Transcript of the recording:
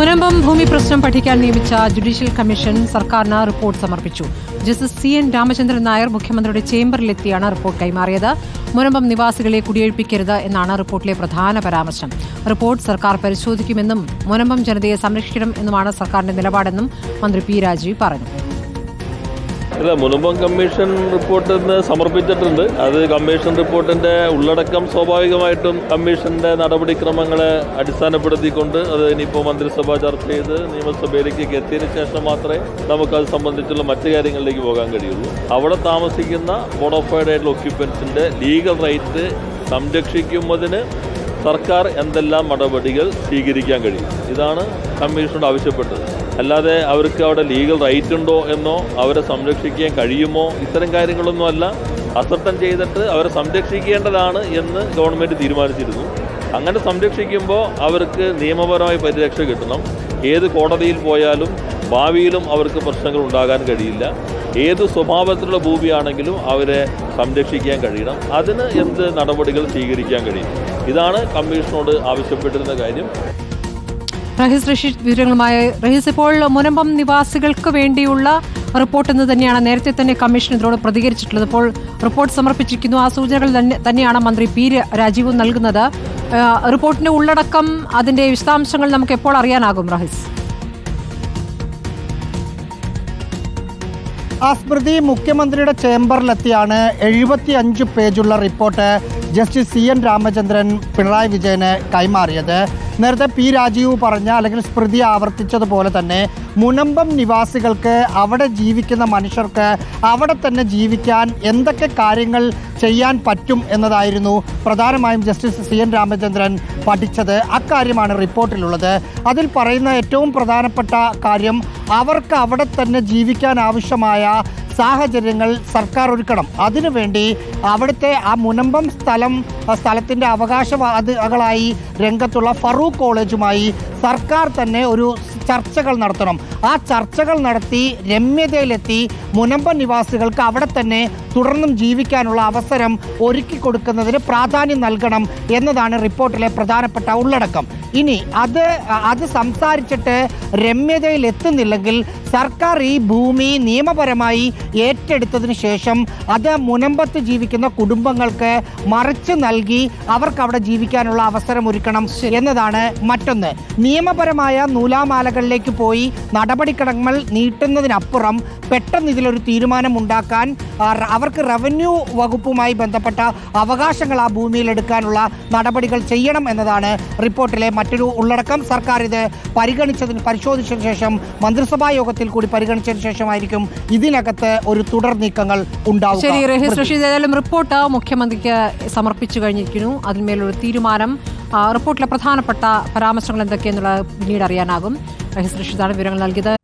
മുനമ്പം ഭൂമി പ്രശ്നം പഠിക്കാൻ നിയമിച്ച ജുഡീഷ്യൽ കമ്മീഷൻ സർക്കാരിന് റിപ്പോർട്ട് സമർപ്പിച്ചു. Justice C N Ramachandran Nair മുഖ്യമന്ത്രിയുടെ ചേംബറിലെത്തിയാണ് റിപ്പോർട്ട് കൈമാറിയത്. മുനമ്പം നിവാസികളെ കുടിയൊഴിപ്പിക്കരുത് എന്നാണ് റിപ്പോർട്ടിലെ പ്രധാന പരാമർശം. റിപ്പോർട്ട് സർക്കാർ പരിശോധിക്കുമെന്നും മുനമ്പം ജനതയെ സംരക്ഷിക്കണം എന്നുമാണ് സർക്കാരിന്റെ നിലപാടെന്നും മന്ത്രി പി രാജീവ് പറഞ്ഞു. ഇല്ല മുനമ്പം കമ്മീഷൻ റിപ്പോർട്ട് ഇന്ന് സമർപ്പിച്ചിട്ടുണ്ട്. അത് കമ്മീഷൻ റിപ്പോർട്ടിന്റെ ഉള്ളടക്കം സ്വാഭാവികമായിട്ടും കമ്മീഷന്റെ നടപടിക്രമങ്ങളെ അടിസ്ഥാനപ്പെടുത്തിക്കൊണ്ട് അത് ഇനിയിപ്പോൾ മന്ത്രിസഭ ചർച്ച ചെയ്ത് നിയമസഭയിലേക്ക് എത്തിയതിനു ശേഷം മാത്രമേ നമുക്കത് സംബന്ധിച്ചുള്ള മറ്റു കാര്യങ്ങളിലേക്ക് പോകാൻ കഴിയുള്ളൂ. അവിടെ താമസിക്കുന്ന ബോഡോഫൈഡായിട്ടുള്ള ആയിട്ടുള്ള ഒക്യുപ്പൻസിന്റെ ലീഗൽ റൈറ്റ് സംരക്ഷിക്കുന്നതിന് സർക്കാർ എന്തെല്ലാം നടപടികൾ സ്വീകരിക്കാൻ കഴിയും? ഇതാണ് കമ്മീഷനോട് ആവശ്യപ്പെട്ടത്. അല്ലാതെ അവർക്ക് അവിടെ ലീഗൽ റൈറ്റ് ഉണ്ടോ എന്നോ അവരെ സംരക്ഷിക്കാൻ കഴിയുമോ? ഇത്തരം കാര്യങ്ങളൊന്നും അല്ല. ചെയ്തിട്ട് അവരെ സംരക്ഷിക്കേണ്ടതാണ് എന്ന് ഗവൺമെന്റ് തീരുമാനിച്ചിരുന്നു. അങ്ങനെ സംരക്ഷിക്കുമ്പോൾ അവർക്ക് നിയമപരമായ പരിരക്ഷ കിട്ടണം. ഏത് കോടതിയിൽ പോയാലും ഭാവിയിലും അവർക്ക് പ്രശ്നങ്ങൾ ഉണ്ടാകാൻ കഴിയില്ല. ഏത് സ്വഭാവത്തിലുള്ള ഭൂമിയാണെങ്കിലും അവരെ സംരക്ഷിക്കാൻ കഴിയണം. അതിന് എന്ത് നടപടികൾ സ്വീകരിക്കാൻ കഴിയും? ഇതാണ് കമ്മീഷനോട് ആവശ്യപ്പെട്ടിരുന്ന കാര്യം. റഹീസ് വിവരങ്ങളുമായി റഹീസ് ഇപ്പോൾ മുനമ്പം നിവാസികൾക്ക് വേണ്ടിയുള്ള റിപ്പോർട്ട് എന്ന് തന്നെയാണ്. നേരത്തെ തന്നെ കമ്മീഷൻ ഇതിനോട് പ്രതികരിച്ചിട്ടുള്ളത്. ഇപ്പോൾ റിപ്പോർട്ട് സമർപ്പിച്ചിരിക്കുന്നു. ആ സൂചനകൾ തന്നെ തന്നെയാണ് മന്ത്രി പി രാജീവ് നൽകുന്നത്. റിപ്പോർട്ടിന്റെ ഉള്ളടക്കം അതിന്റെ വിശദാംശങ്ങൾ നമുക്ക് എപ്പോൾ അറിയാനാകും റഹീസ്? ആ സ്മൃതി മുഖ്യമന്ത്രിയുടെ ചേംബറിലെത്തിയാണ് എഴുപത്തി അഞ്ച് പേജുള്ള report justice C N Ramachandran Pinarayi വിജയന് കൈമാറിയത്. നേരത്തെ പി രാജീവ് പറഞ്ഞ അല്ലെങ്കിൽ സ്മൃതി ആവർത്തിച്ചതുപോലെ തന്നെ മുനമ്പം നിവാസികൾക്ക് അവിടെ ജീവിക്കുന്ന മനുഷ്യർക്ക് അവിടെ തന്നെ ജീവിക്കാൻ എന്തൊക്കെ കാര്യങ്ങൾ ചെയ്യാൻ പറ്റും എന്നതായിരുന്നു പ്രധാനമായും ജസ്റ്റിസ് സി എൻ രാമചന്ദ്രൻ പഠിച്ചത്. അക്കാര്യമാണ് റിപ്പോർട്ടിലുള്ളത്. അതിൽ പറയുന്ന ഏറ്റവും പ്രധാനപ്പെട്ട കാര്യം അവർക്ക് അവിടെ തന്നെ ജീവിക്കാൻ ആവശ്യമായ സാഹചര്യങ്ങൾ സർക്കാർ ഒരുക്കണം. അതിനുവേണ്ടി അവിടുത്തെ ആ മുനമ്പം സ്ഥലം സ്ഥലത്തിന്റെ അവകാശവാദികളായി രംഗത്തുള്ള ഫറൂഖ് കോളേജുമായി സർക്കാർ തന്നെ ഒരു ചർച്ചകൾ നടത്തണം. ആ ചർച്ചകൾ നടത്തി രമ്യതയിലെത്തി മുനമ്പ നിവാസികൾക്ക് അവിടെ തന്നെ തുടർന്നും ജീവിക്കാനുള്ള അവസരം ഒരുക്കി കൊടുക്കുന്നതിന് പ്രാധാന്യം നൽകണം എന്നതാണ് റിപ്പോർട്ടിലെ പ്രധാനപ്പെട്ട ഉള്ളടക്കം. ഇനി അത് അത് സംസാരിച്ചിട്ട് രമ്യതയിൽ എത്തുന്നില്ലെങ്കിൽ സർക്കാർ ഈ ഭൂമി നിയമപരമായി ഏറ്റെടുത്തതിന് ശേഷം അത് മുനമ്പത്ത് ജീവിക്കുന്ന കുടുംബങ്ങൾക്ക് മറിച്ച് നൽകി അവർക്ക് അവിടെ ജീവിക്കാനുള്ള അവസരം ഒരുക്കണം എന്നതാണ് മറ്റൊന്ന്. നിയമപരമായ നൂലാമാലകളിലേക്ക് പോയി നടപടിക്രമങ്ങൾ നീട്ടുന്നതിനപ്പുറം പെട്ടെന്ന് ഇതിലൊരു തീരുമാനം ഉണ്ടാക്കാൻ അവർക്ക് റവന്യൂ വകുപ്പുമായി ബന്ധപ്പെട്ട അവകാശങ്ങൾ ആ ഭൂമിയിൽ എടുക്കാനുള്ള നടപടികൾ ചെയ്യണം എന്നതാണ് റിപ്പോർട്ടിലെ മറ്റൊരു ഉള്ളടക്കം. സർക്കാർ ഇത് പരിഗണിച്ചതിന് പരിശോധിച്ചതിന് ശേഷം മന്ത്രിസഭാ യോഗത്തിൽ കൂടി പരിഗണിച്ചതിന് ശേഷമായിരിക്കും ഇതിനകത്ത് ഒരു തുടർ നീക്കങ്ങൾ ഏതായാലും റിപ്പോർട്ട് മുഖ്യമന്ത്രിക്ക് സമർപ്പിച്ചു കഴിഞ്ഞിരിക്കുന്നു. അതിന്മേലൊരു തീരുമാനം റിപ്പോർട്ടിലെ പ്രധാനപ്പെട്ട പരാമർശങ്ങൾ എന്തൊക്കെയെന്നുള്ളത് പിന്നീട് അറിയാനാകും. റഹീസ് വിവരങ്ങൾ നൽകിയത്.